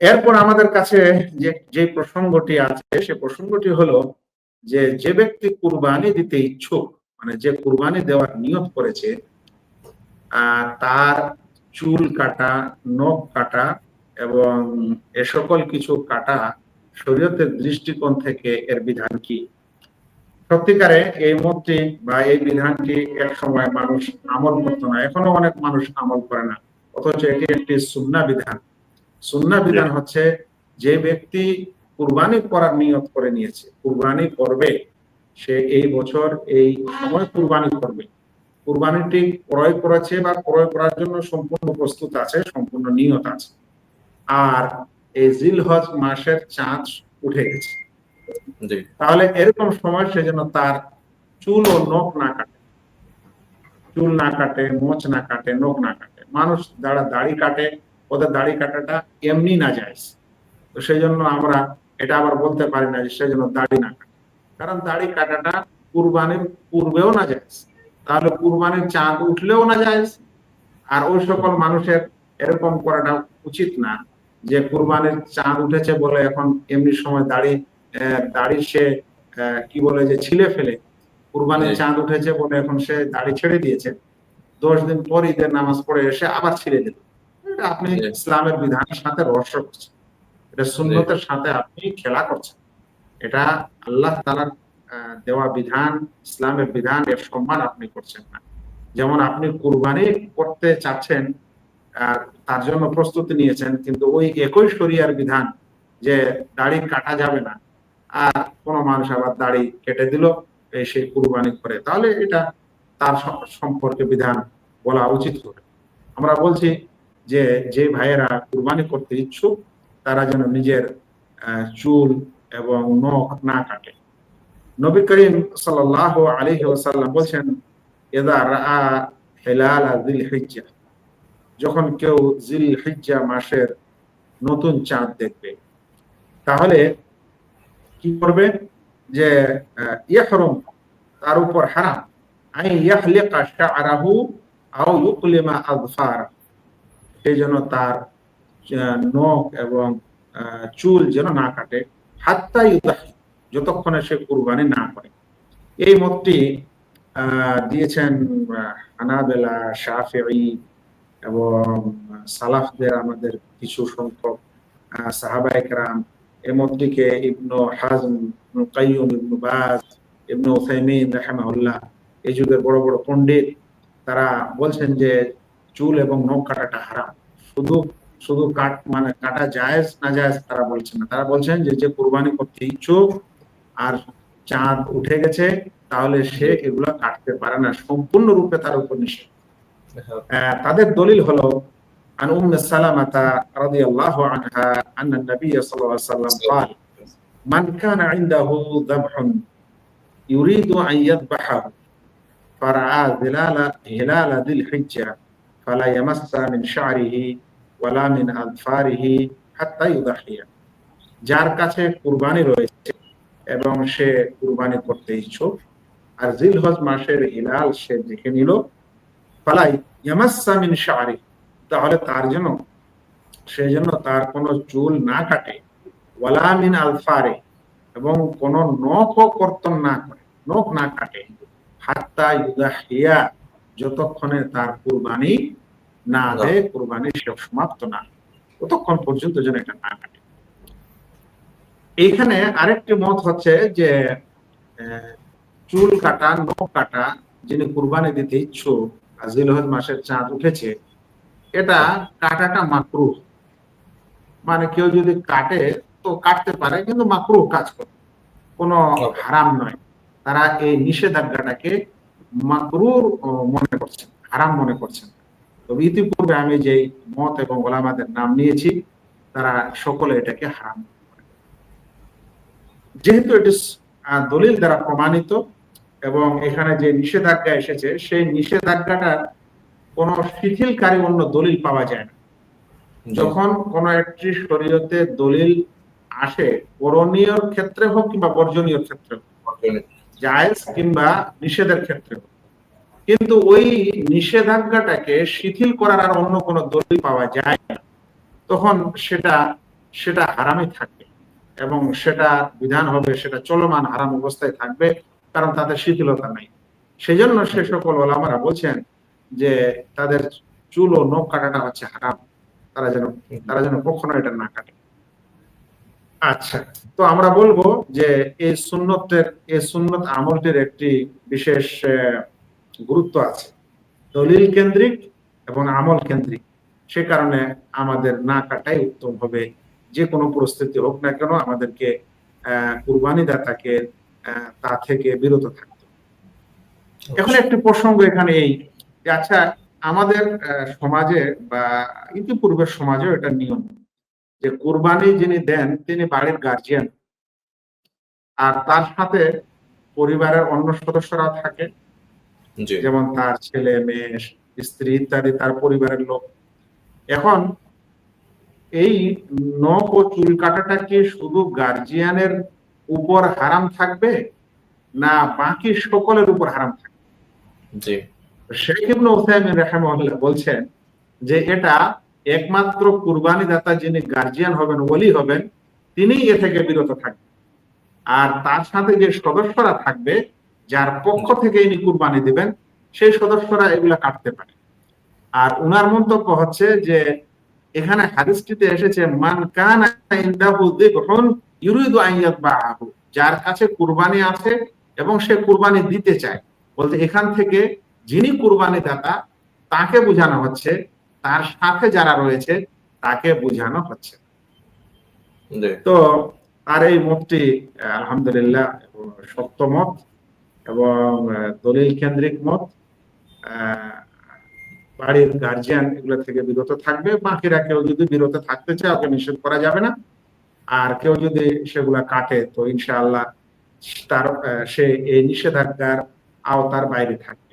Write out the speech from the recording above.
এরপর আমাদের কাছে যে যে প্রসঙ্গটি আছে, সে প্রসঙ্গটি হলো যে যে ব্যক্তি কুরবানি দিতে ইচ্ছুক মানে যে কুরবানি দেওয়ার নিয়ত করেছে তার চুল কাটা, নখ কাটা এবং এ সকল কিছু কাটা শরীয়তের দৃষ্টিকোণ থেকে এর বিধান কি? সত্যিকারে এই মতটি বা এই বিধানটি এক সময় মানুষ আমল করতো না, এখনও অনেক মানুষ আমল করে না, অথচ এটি একটি সুন্না বিধান। সুন্না বিধান হচ্ছে যে ব্যক্তি কুরবানি করার নিয়ত করে নিয়েছে কুরবানি করবে সে এই বছর এই সময় কুরবানি করবে। কুরবানিটি ক্রয় করেছে বা ক্রয় করার জন্য সম্পূর্ণ প্রস্তুত আছে সম্পূর্ণ নিয়ত আছে। আর এই জিলহজ মাসের চাঁদ উঠে গেছে। তাহলে এরকম সময় সে যেন তার চুল ও নখ না কাটে। চুল না কাটে মোচ না কাটে নখ না কাটে। মানুষ যারা দাড়ি কাটে ওদের দাড়ি কাটাটা এমনি না যায়। তো সেই জন্য আমরা এটা আবার বলতে পারি না যে সে যেন দাড়ি না কাটে। কারণ দাড়ি কাটাটা কুরবানির পূর্বেও না যায়। তাহলে কুরবানির চাঁদ উঠলেও না যায়। আর ওই সকল মানুষের এরকম করাটা উচিত না যে কুরবানির চাঁদ উঠেছে বলে এখন এমনি সময় দাড়ি দাড়ি সে কি বলে যে ছিলে ফেলে। কুরবানির চাঁদ উঠেছে বলে এখন সে দাড়ি ছেড়ে দিয়েছে। দশ দিন পর ঈদের নামাজ পড়ে এসে আবার ছিঁড়ে দিল। আপনি ইসলামের বিধানের সাথে রহস্য করছেন। এটা সুন্নতের সাথে আপনি খেলা করছেন। এটা আল্লাহ তালার দেওয়া বিধান, ইসলামের বিধান, এর সম্মান আপনি করছেন না। যেমন আপনি কুরবানি করতে চাচ্ছেন, আর তার জন্য প্রস্তুতি নিয়েছেন, কিন্তু ওই একই শরিয়ার বিধান যে দাড়ি কাটা যাবে না, আর কোন মানুষ আবার দাড়ি কেটে দিল, এই সেই কুরবানি করে, তাহলে এটা তার সম্পর্কে বিধান বলা উচিত হবে। আমরা বলছি যে যে ভাইয়েরা কুরবানি করতে ইচ্ছুক তারা যেন নিজের চুল এবং নখ না কাটে। নবী করিম সাল্লাল্লাহু আলাইহি ওয়াসাল্লাম বলছেন যখন কেউ জিল হিজ্জা মাসের নতুন চাঁদ দেখবে তাহলে কি করবে? যে আহ, ইহরম তার উপর হারাম। আই ইয়াহলিকা শা'রাহু আও ইউকলিমা আযফার সেই জন্য তার নখ এবং চুল যেন না কাটে। হাত্তা ইউদাহি যতক্ষণে সে কুরবানি না করে। এই মতটি দিয়েছেন আহ, হানাবেলা শাফিঈ এবং সালাফদের আমাদের কিছু সংখ্যক আহ, সাহাবায়ে কেরাম এই মতটিকে ইবনু হাজম ইবনু কাইয়ুম ইবনু বাজ ইবনু উসাইমিন রাহিমাহুল্লাহ এই যুগের বড় বড় পণ্ডিত তারা বলছেন যে চুল এবং নখ কাটাটা হারাম শুধু শুধু কাট মানে কাটা জায়েজ না জায়েজ তারা বলছেন না তারা বলছেন যে যে কুরবানি করতে ইচ্ছুক আর চাঁদ উঠে গেছে তাহলে সে এগুলা কাটতে পারে না সম্পূর্ণরূপে তার উপর নিষেধ آه، তাদের দলিল হলো عن أم سلمة رضي الله عنها أن النبي صلى الله عليه وسلم قال من كان عنده ذبح يريد أن يذبحه فرعى ظلال هلال ذي الحجة ফালা ইয়ামাসসা মিন শা'রিহি ওয়ালা মিন আদফারিহি হাত্তা ইউদাহিয়া যার কাছে কুরবানি রয়েছে এবং সে কুরবানি করতে ইচ্ছুক, আর জিল হজ মাসের হিলাল সে দেখে নিল, ফালাই ইয়ামাসসা মিন শা'রি তাহলে তার জন্য, সে জন্য তার কোনো চুল না কাটে, ওয়ালা মিন আলফারে, এবং কোনো নখ কর্তন না করে, নখ না কাটে, হাত্তা ইউদাহিয়া যতক্ষণে তার কুরবানি না দেয় কুরবানি শেষ সমাপ্ত না। ততক্ষণ পর্যন্ত যেন এটা না কাটে। এইখানে আরেকটি মত হচ্ছে যে চুল কাটা নখ কাটা যিনি কুরবানি দিতে ইচ্ছুক জিলহজ মাসের চাঁদ উঠেছে এটা কাটাটা মাকরু মানে কেউ যদি কাটে তো কাটতে পারে কিন্তু মাকরু কাজ করে। কোনো হারাম নয়। তারা এই নিষেধাজ্ঞাটাকে মাকরুর মনে করছেন হারাম মনে করছেন। তবে ইতিপূর্বে আমি যে মত এবং ওলামাদের নাম নিয়েছি তারা সকলে এটাকে হারাম যেহেতু এটি দলিল দ্বারা প্রমাণিত এবং এখানে যে নিষেধাজ্ঞা এসেছে সেই নিষেধাজ্ঞাটার কোন শিথিলকারী অন্য দলিল পাওয়া যায় না। যখন কোন একটি শরীয়তে দলিল আসে করণীয় ক্ষেত্রে হোক কিংবা বর্জনীয় ক্ষেত্রে হোক জায়েজ কিংবা নিষেধের ক্ষেত্রে। কিন্তু ওই নিষেধাজ্ঞাটাকে শিথিল করার আর অন্য কোনো দলিল পাওয়া যায় না। তখন সেটা সেটা হারামই থাকবে এবং সেটা বিধান হবে, সেটা চলমান হারাম অবস্থায় থাকবে, কারণ তাতে শিথিলতা নাই। সেই জন্য সে সকল ওলামারা বলছেন যে তাদের চুল ও নখ কাটাটা হচ্ছে হারাম। তারা যেন তারা যেন কখনো এটা না কাটে। আচ্ছা তো আমরা বলব যে এই সুন্নতের এই সুন্নত আমলটির একটি বিশেষ গুরুত্ব আছে। দলিল কেন্দ্রিক এবং আমল কেন্দ্রিক। সে কারণে আমাদের না কাটাই উত্তম হবে। যে কোনো পরিস্থিতি হোক না কেন আমাদেরকে কুরবানি দাতাকে তা থেকে বিরত থাকতে এখন একটি প্রসঙ্গ এখানে এই আচ্ছা আমাদের সমাজে বা ইতিপূর্বের সমাজেও এটা নিয়ম। যে কুরবানি যিনি দেন তিনি বাড়ির গার্জিয়ান আর তার সাথে পরিবারের অন্য সদস্যরা থাকে। যেমন তার ছেলে মেয়ে স্ত্রী ইত্যাদি তার পরিবারের লোক। এখন এই নখ ও চুল কাটাটা কি শুধু গার্জিয়ানের উপর হারাম থাকবে? না বাকি সকলের উপর হারাম থাকবে। শেখ ইবনে উসাইমিন রাহিমাহুল্লাহ বলছেন যে এটা একমাত্র কুরবানি দাতা যিনি গার্জিয়ান হবেন ওলি হবেন তিনি এ থেকে বিরত থাকবেন। আর তার সাথে যে সদস্যরা থাকবে, যার পক্ষ থেকে ইনি কুরবানি দিবেন, সেই সদস্যরা এগুলা কাটতে পারে। আর উনার মন্তব্য হচ্ছে যে, এখানে হাদিসটিতে এসেছে, মান কানা ইউরিদু আন ইয়াতবাহু যার কাছে কুরবানি আছে এবং সে কুরবানি দিতে চায়। বলতে এখান থেকে যিনি কুরবানি দাতা তাকে বোঝানো হচ্ছে তার সাথে যারা রয়েছে তাকে বোঝানো হচ্ছে। তো আর এই মতটি আলহামদুলিল্লাহ সত্য মত এবং দলিল কেন্দ্রিক মত বাড়ির গার্জিয়ান এগুলো থেকে বিরত থাকবে। বাকিরা কেউ যদি বিরত থাকতে চায় ওকে নিষেধ করা যাবে না। আর কেউ যদি সেগুলা কাটে তো ইনশাআল্লাহ তার সে এই নিষেধাজ্ঞার আওতার বাইরে থাকবে।